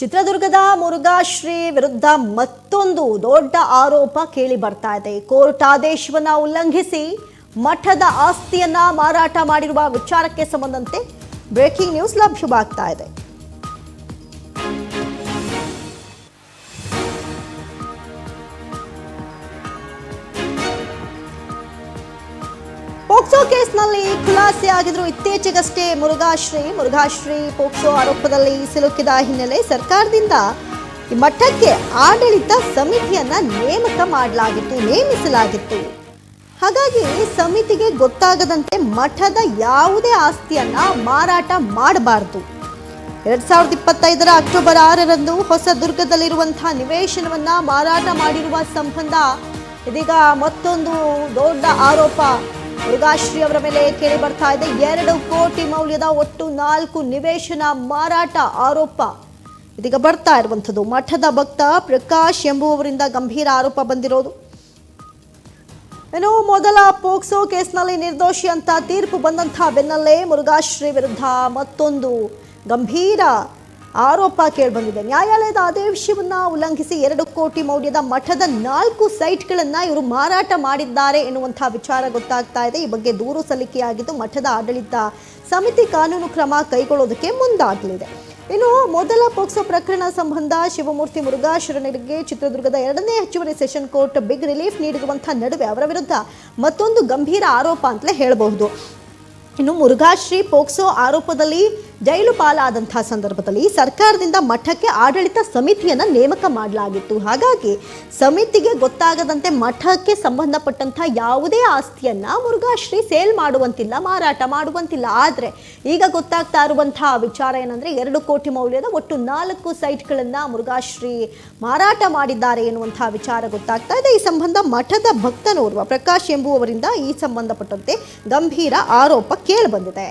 ಚಿತ್ರದುರ್ಗದ ಮುರುಘಾಶ್ರೀ ವಿರುದ್ಧ ಮತ್ತೊಂದು ದೊಡ್ಡ ಆರೋಪ ಕೇಳಿ ಬರ್ತಾ ಇದೆ. ಕೋರ್ಟ್ ಆದೇಶವನ್ನ ಉಲ್ಲಂಘಿಸಿ ಮಠದ ಆಸ್ತಿಯನ್ನ ಮಾರಾಟ ಮಾಡಿರುವ ವಿಚಾರಕ್ಕೆ ಸಂಬಂಧಂತೆ ಬ್ರೇಕಿಂಗ್ ನ್ಯೂಸ್ ಲಭ್ಯವಾಗ್ತಾ ಇದೆ. ಪೋಕ್ಸೋ ಕೇಸ್ನಲ್ಲಿ ಖುಲಾಸೆ ಆಗಿದ್ರು ಇತ್ತೀಚೆಗಷ್ಟೇ ಮುರುಘಾಶ್ರೀ. ಮುರುಘಾಶ್ರೀ ಪೋಕ್ಸೋ ಆರೋಪದಲ್ಲಿ ಸಿಲುಕಿದ ಹಿನ್ನೆಲೆ ಸರ್ಕಾರದಿಂದ ಈ ಮಠಕ್ಕೆ ಆಡಳಿತ ಸಮಿತಿಯನ್ನ ನೇಮಕ ಮಾಡಲಾಗಿತ್ತು, ನೇಮಿಸಲಾಗಿತ್ತು. ಹಾಗಾಗಿ ಸಮಿತಿಗೆ ಗೊತ್ತಾಗದಂತೆ ಮಠದ ಯಾವುದೇ ಆಸ್ತಿಯನ್ನ ಮಾರಾಟ ಮಾಡಬಾರದು. ಎರಡ್ ಸಾವಿರದ ಇಪ್ಪತ್ತೈದರ ಅಕ್ಟೋಬರ್ ಆರರಂದು ಹೊಸದುರ್ಗದಲ್ಲಿರುವಂತಹ ನಿವೇಶನವನ್ನ ಮಾರಾಟ ಮಾಡಿರುವ ಸಂಬಂಧ ಇದೀಗ ಮತ್ತೊಂದು ದೊಡ್ಡ ಆರೋಪ. ಮುರುಘಾಶ್ರೀ ಅವರ ಮೇಲೆ ಕೇಳಿ ಬರ್ತಾ ಇದೆ. ಎರಡು ಕೋಟಿ ಮೌಲ್ಯದ ಒಟ್ಟು ನಾಲ್ಕು ನಿವೇಶನ ಮಾರಾಟ ಆರೋಪ. ಇದೀಗ ಬರ್ತಾ ಇರುವಂಥದ್ದು. ಮಠದ ಭಕ್ತ ಪ್ರಕಾಶ್ ಎಂಬುವವರಿಂದ ಗಂಭೀರ ಆರೋಪ ಬಂದಿರೋದು. ಏನು ಮೊದಲ ಪೋಕ್ಸೋ ಕೇಸ್ನಲ್ಲಿ ನಿರ್ದೋಷಿ ಅಂತ ತೀರ್ಪು ಬಂದಂತಹ ಬೆನ್ನಲ್ಲೇ ಮುರುಘಾಶ್ರೀ ವಿರುದ್ಧ ಮತ್ತೊಂದು ಗಂಭೀರ ಆರೋಪ ಕೇಳಿಬಂದಿದೆ. ನ್ಯಾಯಾಲಯದ ಆದೇಶವನ್ನು ಉಲ್ಲಂಘಿಸಿ ಎರಡು ಕೋಟಿ ಮೌಲ್ಯದ ಮಠದ ನಾಲ್ಕು ಸೈಟ್ಗಳನ್ನು ಇವರು ಮಾರಾಟ ಮಾಡಿದ್ದಾರೆ ಎನ್ನುವಂತಹ ವಿಚಾರ ಗೊತ್ತಾಗ್ತಾ ಇದೆ. ಈ ಬಗ್ಗೆ ದೂರು ಸಲ್ಲಿಕೆಯಾಗಿದ್ದು ಮಠದ ಆಡಳಿತ ಸಮಿತಿ ಕಾನೂನು ಕ್ರಮ ಕೈಗೊಳ್ಳೋದಕ್ಕೆ ಮುಂದಾಗಲಿದೆ. ಇನ್ನು ಮೊದಲ ಪೋಕ್ಸೋ ಪ್ರಕರಣ ಸಂಬಂಧ ಶಿವಮೂರ್ತಿ ಮುರುಘಾ ಶರಣರಿಗೆ ಚಿತ್ರದುರ್ಗದ ಎರಡನೇ ಹೆಚ್ಚುವರಿ ಸೆಷನ್ ಕೋರ್ಟ್ ಬಿಗ್ ರಿಲೀಫ್ ನೀಡಿರುವಂಥ ನಡುವೆ ಅವರ ವಿರುದ್ಧ ಮತ್ತೊಂದು ಗಂಭೀರ ಆರೋಪ ಅಂತಲೇ ಹೇಳಬಹುದು. ಇನ್ನು ಮುರುಘಾಶ್ರೀ ಪೋಕ್ಸೋ ಆರೋಪದಲ್ಲಿ ಜೈಲು ಪಾಲಾದಂತಹ ಸಂದರ್ಭದಲ್ಲಿ ಸರ್ಕಾರದಿಂದ ಮಠಕ್ಕೆ ಆಡಳಿತ ಸಮಿತಿಯನ್ನು ನೇಮಕ ಮಾಡಲಾಗಿತ್ತು. ಹಾಗಾಗಿ ಸಮಿತಿಗೆ ಗೊತ್ತಾಗದಂತೆ ಮಠಕ್ಕೆ ಸಂಬಂಧಪಟ್ಟಂತಹ ಯಾವುದೇ ಆಸ್ತಿಯನ್ನ ಮುರುಘಾಶ್ರೀ ಸೇಲ್ ಮಾಡುವಂತಿಲ್ಲ, ಮಾರಾಟ ಮಾಡುವಂತಿಲ್ಲ. ಆದರೆ ಈಗ ಗೊತ್ತಾಗ್ತಾ ಇರುವಂತಹ ವಿಚಾರ ಏನಂದ್ರೆ ಎರಡು ಕೋಟಿ ಮೌಲ್ಯದ ಒಟ್ಟು ನಾಲ್ಕು ಸೈಟ್ಗಳನ್ನು ಮುರುಘಾಶ್ರೀ ಮಾರಾಟ ಮಾಡಿದ್ದಾರೆ ಎನ್ನುವಂತಹ ವಿಚಾರ ಗೊತ್ತಾಗ್ತಾ ಇದೆ. ಈ ಸಂಬಂಧ ಮಠದ ಭಕ್ತನೋರ್ವ ಪ್ರಕಾಶ್ ಎಂಬುವವರಿಂದ ಈ ಸಂಬಂಧಪಟ್ಟಂತೆ ಗಂಭೀರ ಆರೋಪ ಕೇಳಿಬಂದಿದೆ